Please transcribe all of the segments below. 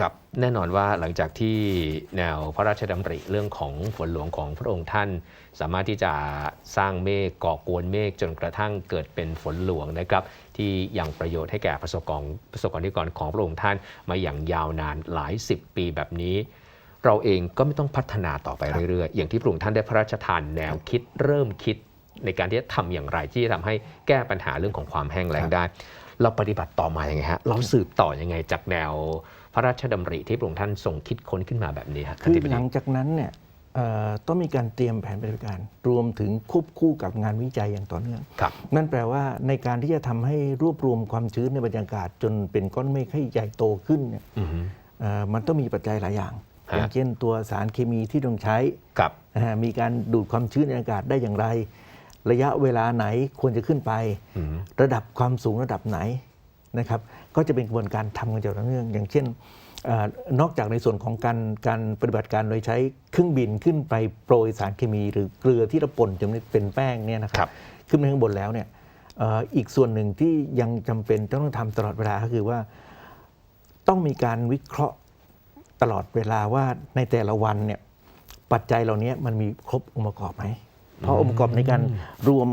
ครับแน่นอนว่าหลังจากที่แนวพระราชดำริเรื่องของฝนหลวงของพระองค์ท่าน สามารถที่จะสร้างเมฆก่อกวนเมฆจนกระทั่งเกิดเป็นฝนหลวงนะครับ ที่ยังประโยชน์ให้แก่ประสบกรประสบกรนิกรของพระองค์ท่านมาอย่างยาวนานหลายสิบปีแบบนี้ เราเองก็ไม่ต้องพัฒนาต่อไปเรื่อยๆ อย่างที่พระองค์ท่านได้พระราชทานแนวคิดเริ่มคิดในการที่จะทำอย่างไรที่จะทำให้แก้ปัญหาเรื่องของความแห้งแล้งได้ เราปฏิบัติต่อมาอย่างไงฮะเราสืบต่อยังไงจากแนวพระราชดำริที่พระองค์ท่านทรงคิดค้นขึ้นมาแบบนี้ฮะคือท่านธิบดีหลังจากนั้นเนี่ยเอ่อต้องมีการเตรียมแผนปฏิบัติการ รวมถึงควบคู่กับงานวิจัยอย่างต่อเนื่องครับนั่นแปลว่าในการที่จะทำให้รวบรวมความชื้นในบรรยากาศ จนเป็นก้อนเมฆให้ใหญ่โตขึ้นเนี่ยอือฮึเอ่อมันต้องมีปัจจัยหลายอย่างฮะอย่างเช่นตัวสารเคมีที่ต้องใช้กับนะฮะมีการดูดความชื้นในอากาศได้อย่างไร ระยะเวลาไหนควรจะขึ้นไปอืมระดับความสูงระดับไหนนะครับ ก็จะเป็นกระบวนการทำกันอย่างต่อเนื่อง อย่างเช่นเออนอกจากในส่วนของการการปฏิบัติการโดยใช้เครื่องบินขึ้นไปโปรยสารเคมีหรือเกลือที่เราป่นจนเป็นแป้งเนี่ยนะคครัรับขึ้นไปข้างบนแล้วเนี่ยเอ่ออีกส่วนหนึ่งที่ยังจำเป็นต้องทำตลอดเวลาก็คือว่า ต้องมีการวิเคราะห์ตลอดเวลาว่าในแต่ละวันเนี่ยปัจจัยเหล่านี้มันมีครบองค์ประกอบไหม เพราะองค์ประกอบในการรวม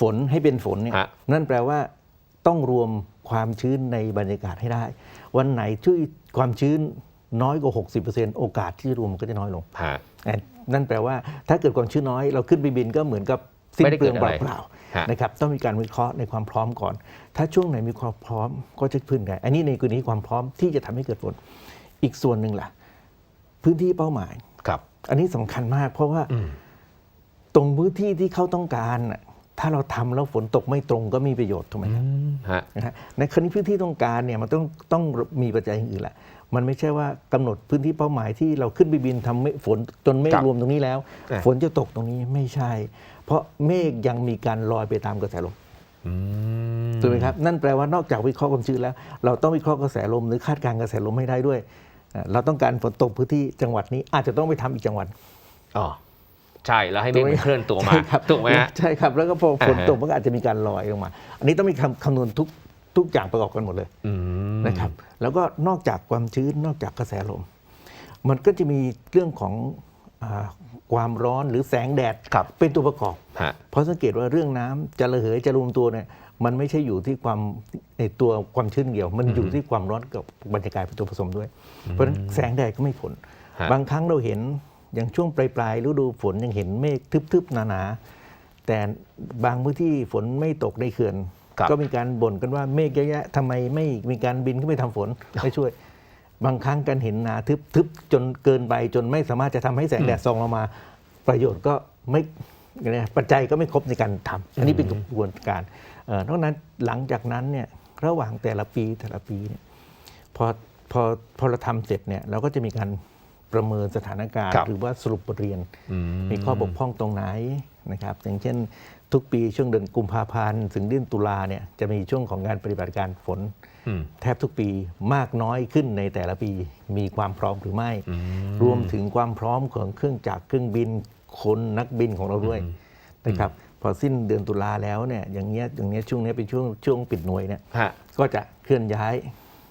ฝนให้เป็นฝนเนี่ยฮะ นั่นแปลว่าต้องรวมความชื้นในบรรยากาศให้ได้ วันไหนที่ความชื้นน้อยกว่า 60%โอกาสที่จะรวมมันก็จะน้อยลง ฮะ อะนั่นแปลว่าถ้าเกิดความชื้นน้อยเราขึ้นไปบินก็เหมือนกับสิ้นไม่ได้เปลืองเกิดอะไรเปล่าฮะ ๆนะครับต้องมีการวิเคราะห์ในความพร้อมก่อน ถ้าช่วงไหนมีความพร้อมก็จะพึ่งกันอันนี้ในกรณีความพร้อมที่จะทำให้เกิดฝนอีกส่วนหนึ่งล่ะ พื้นที่เป้าหมาย ครับ อันนี้สำคัญมาก เพราะว่าอืม ตรงพื้นที่ที่เขาต้องการน่ะถ้าเราทำแล้วฝนตกไม่ตรงก็มีประโยชน์ถูกไหมครับฮะนะฮะในคราวนี้พื้นที่ต้องการเนี่ยมันต้องต้องมีปัจจัยอย่างอื่นแหละมันไม่ใช่ว่ากำหนดพื้นที่เป้าหมายที่เราขึ้นไปบินทำเมฆฝนจนเมฆครับรวมตรงนี้แล้วอะฝนจะตกตรงนี้ไม่ใช่ เพราะเมฆยังมีการลอยไปตามกระแสลมอืมถูกไหมครับนั่นแปลว่านอกจากวิเคราะห์ความชื้นแล้ว เราต้องวิเคราะห์กระแสลมหรือคาดการณ์กระแสลมให้ได้ด้วยอะเราต้องการฝนตกพื้นที่จังหวัดนี้อาจจะต้องไปทำอีกจังหวัดอ๋อ ใช่แล้วให้เมฆมันเคลื่อนตัวมาใช่ครับถูกไหมฮะใช่ครับแล้วก็พอฝนอ่าฮะตกมันก็อาจจะมีการลอยลงมา อันนี้ต้องมีคำคำนวณทุกทุกอย่างประกอบกันหมดเลยอืมนะครับ แล้วก็นอกจากความชื้นนอกจากกระแสลม มันก็จะมีเรื่องของอาความร้อนหรือแสงแดดครับเป็นตัวประกอบฮะเพราะสังเกตว่าเรื่องน้ำจะระเหยจะรวมตัวเนี่ยมันไม่ใช่อยู่ที่ความในตัวความชื้นเดียว มันอยู่ที่ความร้อนกับบรรยากาศเป็นตัวผสมด้วย เพราะฉะนั้นแสงแดดก็ไม่ผลฮะบางครั้งเราเห็น อย่างช่วงปลายปลายๆฤดูฝนยังเห็นเมฆทึบๆหนาๆแต่บางพื้นที่ฝนไม่ตกในเขื่อนครับก็มีการบ่นกันว่าเมฆเยอะแยะทำไมไม่มีการบินขึ้นไปทำฝนไม่ช่วย บางครั้งการเห็นหนาทึบทึบจนเกินไปจนไม่สามารถจะทำให้แสงแดดส่องลงมาประโยชน์ก็ไม่เนี่ยปัจจัยก็ไม่ครบในการทำอันนี้เป็นกระบวนการเอ่อนอกนั้นหลังจากนั้นเนี่ยระหว่างแต่ละปีแต่ละปีเนี่ยพอพอพอเราทำเสร็จเนี่ยเราก็จะมีการ ประเมินสถานการณ์ครับหรือว่าสรุปบทเรียนอืมีข้อบกพร่องตรงไหนนะครับ อย่างเช่น ทุกปีช่วงเดือนกุมภาพันธ์ถึงเดือนตุลาเนี่ยจะมีช่วงของการปฏิบัติการฝนอืมแทบทุกปีมากน้อยขึ้นในแต่ละปีมีความพร้อมหรือไม่อืมรวมถึงความพร้อมของเครื่องจักรเครื่องบินคนนักบินของเราด้วยนะครับพอสิ้นเดือนตุลาแล้วเนี่ยอย่างเงี้ยอย่างเงี้ยช่วงเนี้ยเป็นช่วงช่วงปิดหน่วยเนี่ยฮะก็จะเคลื่อนย้าย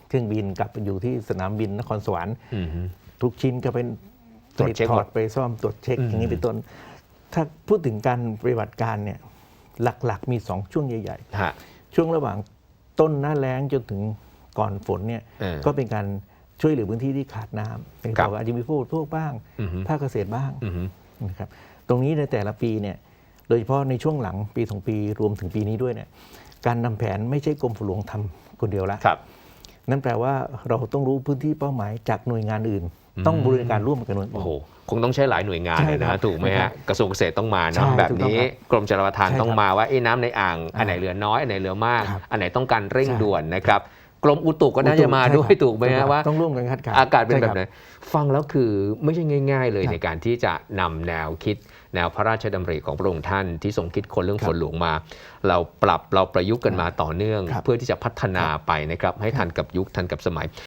เครื่องบินกลับไปอยู่ที่สนามบินนครสวรรค์อืม ทุกชิ้นก็เป็นตรวจเช็คถหมอดดไปซ่อมตรวจเช็คอืมอย่างนี้เป็นต้น ถ้าพูดถึงการปฏิบัติการเนี่ยหลักๆมีสองช่วงใหญ่ฮะๆช่วงระหว่างต้นหน้าแล้งจนถึงก่อนฝนเนี่ยเออก็เป็นการช่วยเหลือพื้นที่ที่ขาดน้ำเป็นครับต่ออาจจะมีผู้บริโภคบ้างอือฮึภาคเกษตรบ้างอืมนะครับตรงนี้ในแต่ละปีเนี่ยโดยเฉพาะในช่วงหลังปีสองปีรวมถึงปีนี้ด้วยเนี่ยการนำแผนไม่ใช่กรมฝนหลวงทำคนเดียวละครับนั่นแปลว่าเราต้องรู้พื้นที่เป้าหมายจากหน่วยงานอื่นอืม ต้องบริการร่วมกับหน่วยอื่นโอ้โหคงต้องใช้หลายหน่วยงานใช่เลยครันะบถูกไหมครัฮะบกระทรวงเกษตรต้องมาใช่เนาะแบบถูกต้องนี้ครับกรมชลประทานใช่ต้องครับมาว่าเอ้น้ำในอ่างอ่าอันไหนเหลือน้อยอันไหนเหลือมากครับอันไหนต้องการเร่งใช่ด่วนนะครับกรมอุตุก็น่าจะมาด้วยใช่ครับถูกไหมครัฮะบว่าต้องร่วมกันคาดการณ์อากาศเป็นใช่แบคบรัไหนฟังแล้วคือไม่ใช่ง่าย ๆ เลยครับในการที่จะนำแนวคิด แนวพระราชดำริของพระองค์ท่านที่ทรงคิดคนเรื่องครับฝนหลวงมา เราปรับเราประยุกต์กันมาต่อเนื่องครับเพื่อที่จะพัฒนาไปนะครับให้ทันกับยุคทันกับสมัย